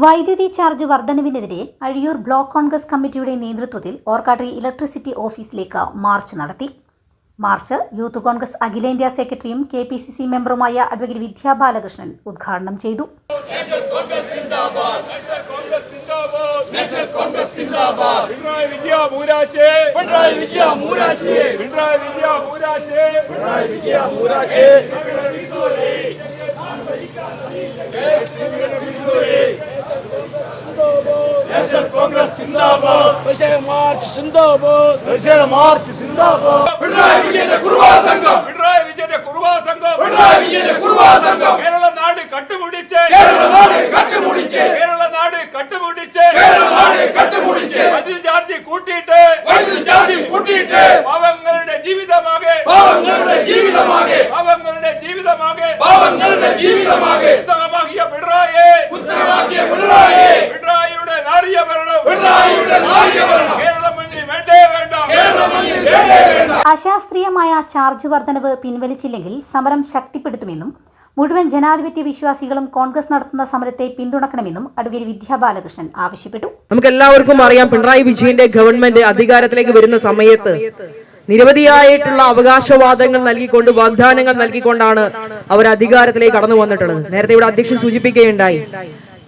വൈദ്യുതി ചാർജ് വർധനവിനെതിരെ Azhiyur block Congress കമ്മിറ്റിയുടെ നേതൃത്വത്തിൽ ഓർക്കാട്രി ഇലക്ട്രിസിറ്റി ഓഫീസിലേക്ക് മാർച്ച് നടത്തി. മാർച്ച് യൂത്ത് കോൺഗ്രസ് അഖിലേന്ത്യാ സെക്രട്ടറിയും കെ പി സി സി മെമ്പറുമായ അഡ്വക്കേറ്റ് വിദ്യാ ബാലകൃഷ്ണൻ ഉദ്ഘാടനം ചെയ്തു. പിണറായി വിജയ മൂരാച്ചേ പിണറായി വിജയ മൂരാച്ചേ പിണറായി വിജയ മൂരാച്ചേ പിണറായി വിജയ മൂരാച്ചേ കോൺഗ്രസ് സിന്ദാബാദ് മാർച്ച് സിന്ദാബാദ് മാർച്ച് സിന്ദാബാദ് പിണറായി വിജയന്റെ കുറുവാ സംഘം പിണറായി വിജയന്റെ കുറുവാ അശാസ്ത്രീയമായ ചാർജ് വർധനവ് പിൻവലിച്ചില്ലെങ്കിൽ സമരം ശക്തിപ്പെടുത്തുമെന്നും മുഴുവൻ ജനാധിപത്യ വിശ്വാസികളും കോൺഗ്രസ് നടത്തുന്ന സമരത്തെ പിന്തുണക്കണമെന്നും അഡ്വക്കേറ്റ് വിദ്യാ ബാലകൃഷ്ണൻ ആവശ്യപ്പെട്ടു. നമുക്ക് എല്ലാവർക്കും അറിയാം പിണറായി വിജയന്റെ ഗവൺമെന്റ് അധികാരത്തിലേക്ക് വരുന്ന സമയത്ത് നിരവധിയായിട്ടുള്ള അവകാശവാദങ്ങൾ നൽകിക്കൊണ്ട് വാഗ്ദാനങ്ങൾ നൽകിക്കൊണ്ടാണ് അവർ അധികാരത്തിലേക്ക് കടന്നു വന്നിട്ടുള്ളത്. നേരത്തെ ഇവിടെ അധ്യക്ഷൻ സൂചിപ്പിക്കുകയുണ്ടായി.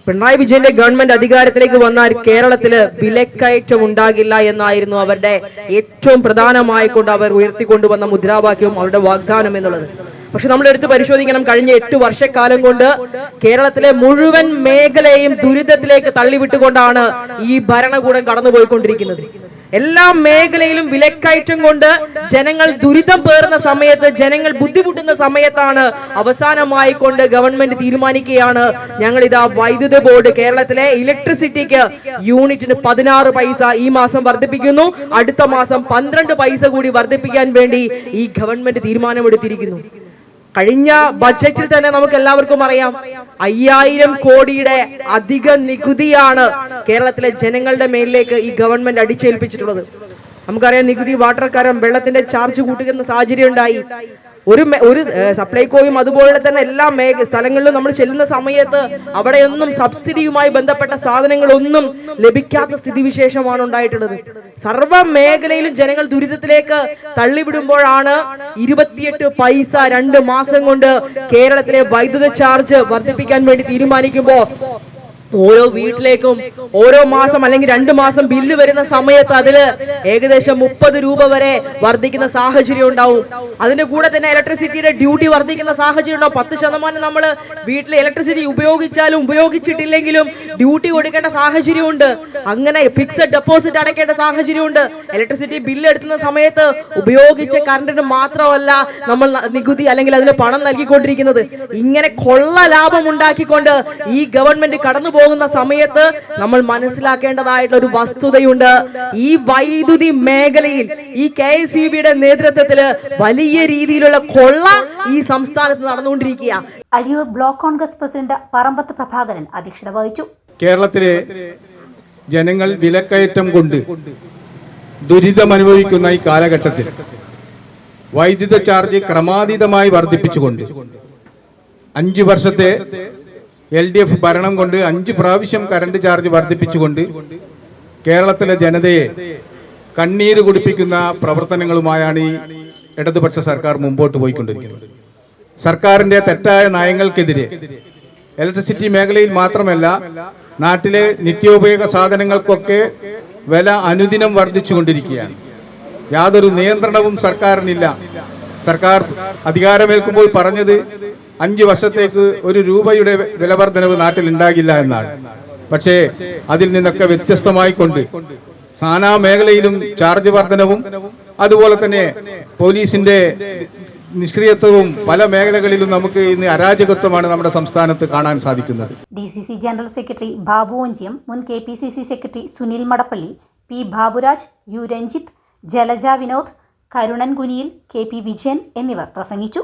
പിണറായി വിജയന്റെ ഗവൺമെന്റ് അധികാരത്തിലേക്ക് വന്നാൽ കേരളത്തിൽ വിലക്കയറ്റം ഉണ്ടാകില്ല എന്നായിരുന്നു അവരുടെ ഏറ്റവും പ്രധാനമായി കൊണ്ട് അവർ ഉയർത്തിക്കൊണ്ടുവന്ന മുദ്രാവാക്യവും അവരുടെ വാഗ്ദാനം എന്നുള്ളത്. പക്ഷെ നമ്മൾ എടുത്ത് പരിശോധിക്കണം കഴിഞ്ഞ എട്ട് വർഷക്കാലം കൊണ്ട് കേരളത്തിലെ മുഴുവൻ മേഖലയും ദുരിതത്തിലേക്ക് തള്ളിവിട്ടുകൊണ്ടാണ് ഈ ഭരണകൂടം കടന്നുപോയിക്കൊണ്ടിരിക്കുന്നത്. എല്ലാ മേഖലയിലും വിലക്കയറ്റം കൊണ്ട് ജനങ്ങൾ ദുരിതം പേറുന്ന സമയത്ത് ജനങ്ങൾ ബുദ്ധിമുട്ടുന്ന സമയത്താണ് അവസാനമായി കൊണ്ട് ഗവൺമെന്റ് തീരുമാനിക്കുകയാണ്. ഞങ്ങൾ ഇതാ വൈദ്യുതി ബോർഡ് കേരളത്തിലെ ഇലക്ട്രിസിറ്റിക്ക് യൂണിറ്റിന് പതിനാറ് പൈസ ഈ മാസം വർദ്ധിപ്പിക്കുന്നു. അടുത്ത മാസം പന്ത്രണ്ട് പൈസ കൂടി വർദ്ധിപ്പിക്കാൻ വേണ്ടി ഈ ഗവൺമെന്റ് തീരുമാനമെടുത്തിരിക്കുന്നു. കഴിഞ്ഞ ബജറ്റിൽ തന്നെ നമുക്ക് എല്ലാവർക്കും അറിയാം. അയ്യായിരം കോടിയുടെ അധിക നികുതിയാണ് കേരളത്തിലെ ജനങ്ങളുടെ മേലിലേക്ക് ഈ ഗവൺമെന്റ് അടിച്ചേൽപ്പിച്ചിട്ടുള്ളത്. നമുക്കറിയാം നികുതി വാട്ടർ കരം വെള്ളത്തിന്റെ ചാർജ് കൂട്ടുന്ന സാഹചര്യം ഉണ്ടായി. ഒരു ഒരു സപ്ലൈകോയും അതുപോലെ തന്നെ എല്ലാ മേഖ സ്ഥലങ്ങളിലും നമ്മൾ ചെല്ലുന്ന സമയത്ത് അവിടെയൊന്നും സബ്സിഡിയുമായി ബന്ധപ്പെട്ട സാധനങ്ങളൊന്നും ലഭിക്കാത്ത സ്ഥിതിവിശേഷമാണ് ഉണ്ടായിട്ടുള്ളത്. സർവ മേഖലയിലും ജനങ്ങൾ ദുരിതത്തിലേക്ക് തള്ളിവിടുമ്പോഴാണ് ഇരുപത്തിയെട്ട് പൈസ രണ്ട് മാസം കൊണ്ട് കേരളത്തിലെ വൈദ്യുത ചാർജ് വർദ്ധിപ്പിക്കാൻ വേണ്ടി തീരുമാനിക്കുമ്പോൾ ഓരോ വീട്ടിലേക്കും ഓരോ മാസം അല്ലെങ്കിൽ രണ്ടു മാസം ബില്ല് വരുന്ന സമയത്ത് അതിൽ ഏകദേശം മുപ്പത് രൂപ വരെ വർദ്ധിക്കുന്ന സാഹചര്യം ഉണ്ടാവും. അതിന്റെ കൂടെ തന്നെ ഇലക്ട്രിസിറ്റിയുടെ ഡ്യൂട്ടി വർദ്ധിക്കുന്ന സാഹചര്യം ഉണ്ടാവും. പത്ത് ശതമാനം നമ്മൾ വീട്ടിൽ ഇലക്ട്രിസിറ്റി ഉപയോഗിച്ചാലും ഉപയോഗിച്ചിട്ടില്ലെങ്കിലും ഡ്യൂട്ടി കൊടുക്കേണ്ട സാഹചര്യമുണ്ട് അങ്ങനെ ഫിക്സഡ് ഡെപ്പോസിറ്റ് അടയ്ക്കേണ്ട സാഹചര്യമുണ്ട് ഇലക്ട്രിസിറ്റി ബില്ല് എടുക്കുന്ന സമയത്ത് ഉപയോഗിച്ച കറണ്ടിന് മാത്രമല്ല നമ്മൾ നികുതി അല്ലെങ്കിൽ അതിന് പണം നൽകിക്കൊണ്ടിരിക്കുന്നത്. ഇങ്ങനെ കൊള്ള ലാഭം ഉണ്ടാക്കിക്കൊണ്ട് ഈ ഗവൺമെന്റ് കടന്നു പോകുന്ന സമയത്ത് നമ്മൾ മനസ്സിലാക്കേണ്ടതായിട്ടുള്ള ഒരു വസ്തുതയുണ്ട്. ഈ വൈദ്യുതി മേഖലയിൽ ഈ കെ എസ് ഇ ബിയുടെ നേതൃത്വത്തിൽ വലിയ രീതിയിലുള്ള കൊള്ള ഈ സംസ്ഥാനത്ത് നടന്നുകൊണ്ടിരിക്കുക അഴിയൂർ ബ്ലോക്ക് കോൺഗ്രസ് പ്രസിഡന്റ് പറമ്പത്ത് പ്രഭാകരൻ അധ്യക്ഷത വഹിച്ചു. കേരളത്തിലെ ജനങ്ങൾ വിലക്കയറ്റം കൊണ്ട് ദുരിതമനുഭവിക്കുന്ന ഈ കാലഘട്ടത്തിൽ വൈദ്യുത ചാർജ് ക്രമാതീതമായി വർദ്ധിപ്പിച്ചുകൊണ്ട് അഞ്ചു വർഷത്തെ എൽ ഡി എഫ് ഭരണം കൊണ്ട് അഞ്ച് പ്രാവശ്യം കറണ്ട് ചാർജ് വർദ്ധിപ്പിച്ചുകൊണ്ട് കേരളത്തിലെ ജനതയെ കണ്ണീര് കുടിപ്പിക്കുന്ന പ്രവർത്തനങ്ങളുമായാണ് ഈ ഇടതുപക്ഷ സർക്കാർ മുമ്പോട്ട് പോയിക്കൊണ്ടിരിക്കുന്നത്. സർക്കാരിന്റെ തെറ്റായ നയങ്ങൾക്കെതിരെ ഇലക്ട്രിസിറ്റി മേഖലയിൽ മാത്രമല്ല നാട്ടിലെ നിത്യോപയോഗ സാധനങ്ങൾക്കൊക്കെ വില അനുദിനം വർദ്ധിച്ചുകൊണ്ടിരിക്കുകയാണ്. യാതൊരു നിയന്ത്രണവും സർക്കാരിനില്ല. സർക്കാർ അധികാരമേൽക്കുമ്പോൾ പറഞ്ഞത് അഞ്ച് വർഷത്തേക്ക് ഒരു രൂപയുടെ വിലവർദ്ധനവ് നാട്ടിൽ ഉണ്ടാകില്ല എന്നാണ്. പക്ഷേ അതിൽ നിന്നൊക്കെ വ്യത്യസ്തമായി കൊണ്ട് സാനാ മേഖലയിലും ചാർജ് വർധനവും അതുപോലെ തന്നെ പോലീസിന്റെ നിഷ്ക്രിയത്വവും പല മേഖലകളിലും നമുക്ക് ഇന്ന് അരാജകത്വമാണ് നമ്മുടെ സംസ്ഥാനത്ത് കാണാൻ സാധിക്കുന്നത്. D C C general secretary Babu Onchiyam മുൻ K P C C secretary Sunil Madappally P Baburaj U Ranjith Jalaja Vinod Karunan Kuniyil K P Vijayan എന്നിവർ പ്രസംഗിച്ചു.